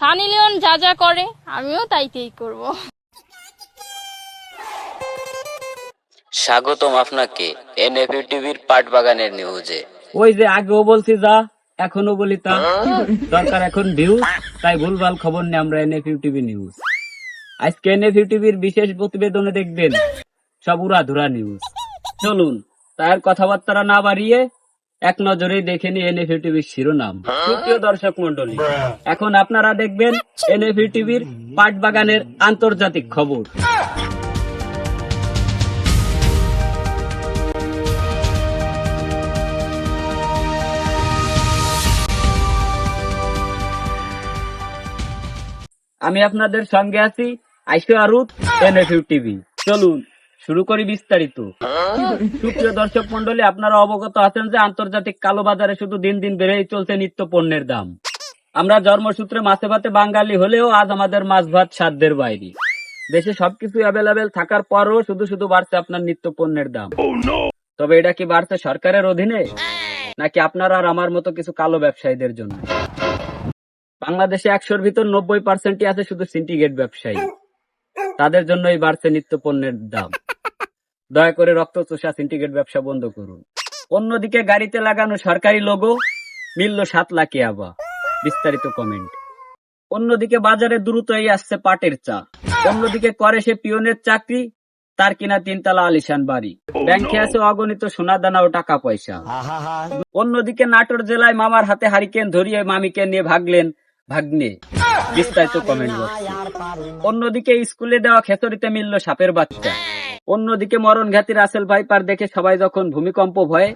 Sunny Leone যা যা করে আমিও তাইতেই করব। স্বাগতম আপনাকে এনএফইউ টিভির পাট বাগানের নিউজে। ওই যে আগেও বলছি যা এখনও বলি তা। দরকার এখন ভিউ তাই ভুলভাল খবর নেই আমরা এনএফইউ টিভি নিউজ আজকে এনএফইউ টিভির বিশেষ প্রতিবেদনে দেখবেন সব উড়াধুরা নিউজ চলুন তার কথাবার্তা না বাড়িয়ে এক নজরেই দেখে নি এনএফইউ টিভির শিরোনাম। সুপ্রিয় দর্শক মন্ডলী এখন আপনারা দেখবেন এনএফইউ টিভির পাট বাগানের আন্তর্জাতিক খবর। আমি আপনাদের সঙ্গে আছি আইসো আরুত এনএফইউ টিভি। চলুন শুরু করি বিস্তারিত। সুপ্রিয় দর্শক মন্ডলী আপনারা অবগত আছেন যে আন্তর্জাতিক কালো বাজারে শুধু দিন দিন বেড়েই চলছে নিত্য পণ্যের দাম। আমরা জন্মসূত্রে মাছে ভাতে বাঙালি হলেও আজ আমাদের মাছ ভাত সাধ্যের বাইরে। দেশে সবকিছু অ্যাভেলেবেল থাকার পরও শুধু শুধু বাড়ছে আপনার নিত্য পণ্যের দাম। তবে এটা কি বাড়ছে সরকারের অধীনে? নাকি আপনার আর আমার মতো কিছু কালো ব্যবসায়ীদের জন্য? বাংলাদেশে একশোর ভিতর নব্বই পার্সেন্টই আছে শুধু সিন্ডিকেট ব্যবসায়ী। তাদের জন্যই বাড়ছে নিত্য পণ্যের দাম। দয়া করে রক্ত চোষা সিন্ডিকেট ব্যবসা বন্ধ করুন। অন্যদিকে গাড়িতে লাগানো সরকারি লোগো মিলল সাত লাখে আবা বিস্তারিত কমেন্ট অন্যদিকে বাজারে দ্রুতই আসছে পাটের চা। অন্যদিকে করে সে পিয়নের চাকরি, তার কিনা তিনতলা আলিশান বাড়ি। ব্যাংকে আছে অগণিত সোনা দানা ও টাকা পয়সা অন্যদিকে নাটোর জেলায় মামার হাতে হারিকেন ধরিয়ে মামিকে নিয়ে ভাগলেন ভাগ্নে। বিস্তারিত কমেন্ট অন্যদিকে স্কুলে দেওয়া খেতরিতে মিলল সাপের বাচ্চা। অন্যদিকে মরণ ঘাতি রাসেল ভাইপার দেখে সবাই যখন ভূমিকম্প ভয়ে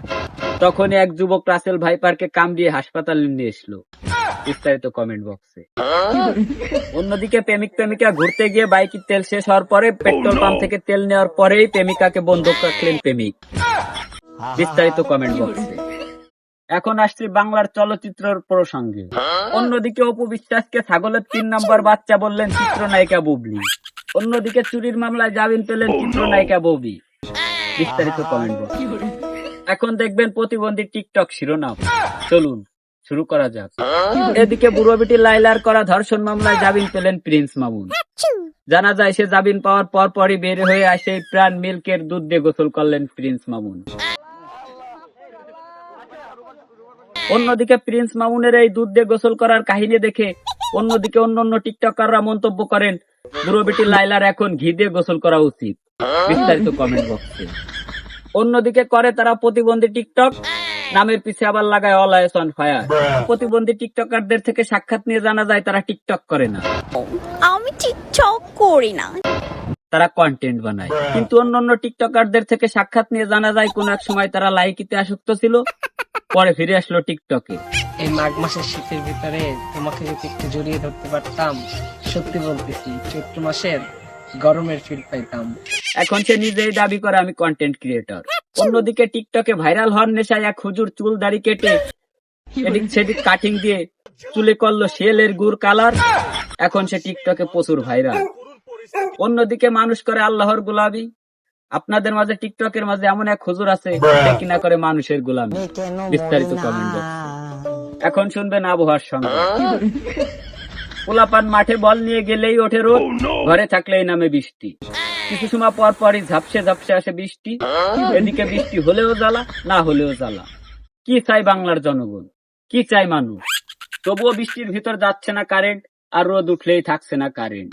তখন এক যুবক রাসেল ভাইপারকে কামড়িয়ে হাসপাতালে নিয়ে এসলো। বিস্তারিত কমেন্ট বক্সে অন্যদিকে প্রেমিক প্রেমিকা ঘুরতে গিয়ে বাইকের তেল শেষ হওয়ার পরে পেট্রোল পাম্প থেকে তেল নেওয়ার পরেই প্রেমিকাকে বন্ধক রাখলেন প্রেমিক। বিস্তারিত কমেন্ট বক্সে এখন আসছি বাংলার চলচ্চিত্রের প্রসঙ্গে। অন্যদিকে অপু বিশ্বাসকে ছাগলের তিন নম্বর বাচ্চা বললেন চিত্রনায়িকা বুবলি। অন্যদিকে চুরির মামলায় জামিন পেলেন চিত্রনায়িকা ববি। বিস্তারিত কমেন্ট এখন দেখবেন প্রতিবন্ধী টিকটক শিরোনাম। চলুন শুরু করা যাক। এদিকে বুড়ো বিটি লাইলার করা ধর্ষণ মামলায় জামিন পেলেন প্রিন্স মামুন। জানা যায় সে জামিন পাওয়ার পর পরই বের হয়ে আসে প্রাণ মিল্কের দুধ দিয়ে গোসল করলেন প্রিন্স মামুন। অন্যদিকে প্রিন্স মামুনের এই দুধ দিয়ে গোসল করার কাহিনী দেখে অন্যদিকে অন্য অন্য টিকটকাররা মন্তব্য করেন বুড়ো বেটি লাইলার এখন ঘি দিয়ে গোসল করা উচিত। বিস্তারিত কমেন্ট বক্সে অন্যদিকে করে তারা প্রতিবন্ধী টিকটক নামের পিছে আবার লাগায় অল আইস অন ফায়ার প্রতিবন্ধী টিকটকারদের থেকে সাক্ষাৎ নিয়ে জানা যায় তারা টিকটক করে না। আমি টিকটক করি না। তারা কন্টেন্ট বানায়। কিন্তু অন্য অন্য টিকটকারদের থেকে সাক্ষাৎ নিয়ে জানা যায় কোন এক সময় তারা লাইকিতে আসক্ত ছিল পরে ফিরে আসলো টিকটকে। এই মাঘ মাসের শীতের ভিতরে তোমাকে যদি একটু জড়িয়ে ধরতে পারতাম সত্যি বলতেছি চৈত্র মাসের গরমের ফিল পাইতাম। এখন সে নিজেই দাবি করে আমি কন্টেন্ট ক্রিয়েটর অন্যদিকে টিকটকে ভাইরাল হওয়ার নেশায় এক হুজুর চুল দাড়ি কেটে এদিক সেদিক কাটিং দিয়ে চুলে করল শেলের গুড় কালার এখন সে টিকটকে প্রচুর ভাইরাল অন্যদিকে মানুষ করে আল্লাহর গোলামি। আপনাদের মাঝে টিকটকের মাঝে এমন এক হুজুর আছে যে কিনা করে মানুষের গোলামি। বিস্তারিত কমেন্ট এখন শুনবেন আবহাওয়ার সঙ্গে। পোলাপান মাঠে বল নিয়ে গেলেই ওঠে রোদ ঘরে থাকলেই নামে বৃষ্টি। কিছু সময় পর পরই ঝাপসে ঝাপসে আসে বৃষ্টি। এদিকে বৃষ্টি হলেও জ্বালা না হলেও জ্বালা। কি চাই বাংলার জনগণ? কি চাই মানুষ? তবুও বৃষ্টির ভিতর যাচ্ছে না কারেন্ট আর রোদ উঠলেই থাকছে না কারেন্ট।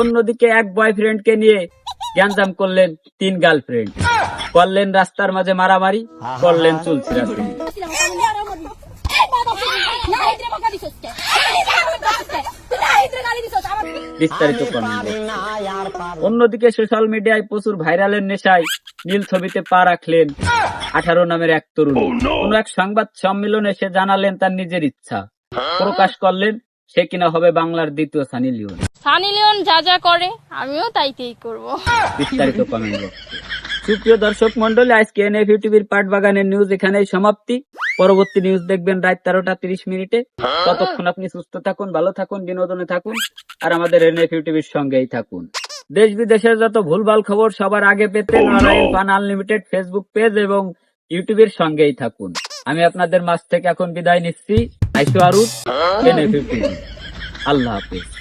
অন্যদিকে এক বয়ফ্রেন্ডকে নিয়ে গ্যাঞ্জাম করলেন তিন গার্লফ্রেন্ড। করলেন রাস্তার মাঝে মারামারি করলেন চুল ছিঁড়াছিড়ি বিস্তারিত অন্যদিকে সোশ্যাল মিডিয়ায় প্রচুর ভাইরালের নেশায় নীল ছবিতে পা রাখলেন আঠারো নামের এক তরুণ। কোন এক সংবাদ সম্মেলনে সে জানালেন তার নিজের ইচ্ছা। প্রকাশ করলেন সে কিনা হবে বাংলার দ্বিতীয় সানি লিওন। সানি লিওন যা যা করে আমিও তাইতেই করব। বিস্তারিত কমেন্ট সুপ্রিয় দর্শক মন্ডলী আজকে এনএফ টিভির পাট বাগানের নিউজ এখানেই সমাপ্তি। পরবর্তী নিউজ দেখবেন রাত তেরোটা তিরিশ মিনিটে। ততক্ষণ আপনি সুস্থ থাকুন ভালো থাকুন বিনোদনে থাকুন আর আমাদের এনএফ টিভির সঙ্গেই থাকুন। দেশ বিদেশের যত ভুলভাল খবর সবার আগে পেতে Narail fun unlimited Facebook page এবং ইউটিউবের সঙ্গেই থাকুন। আমি আপনাদের মাঝ থেকে এখন বিদায় নিচ্ছি। আইসু আরুদ এনএফ টিভি আল্লাহ হাফেজ।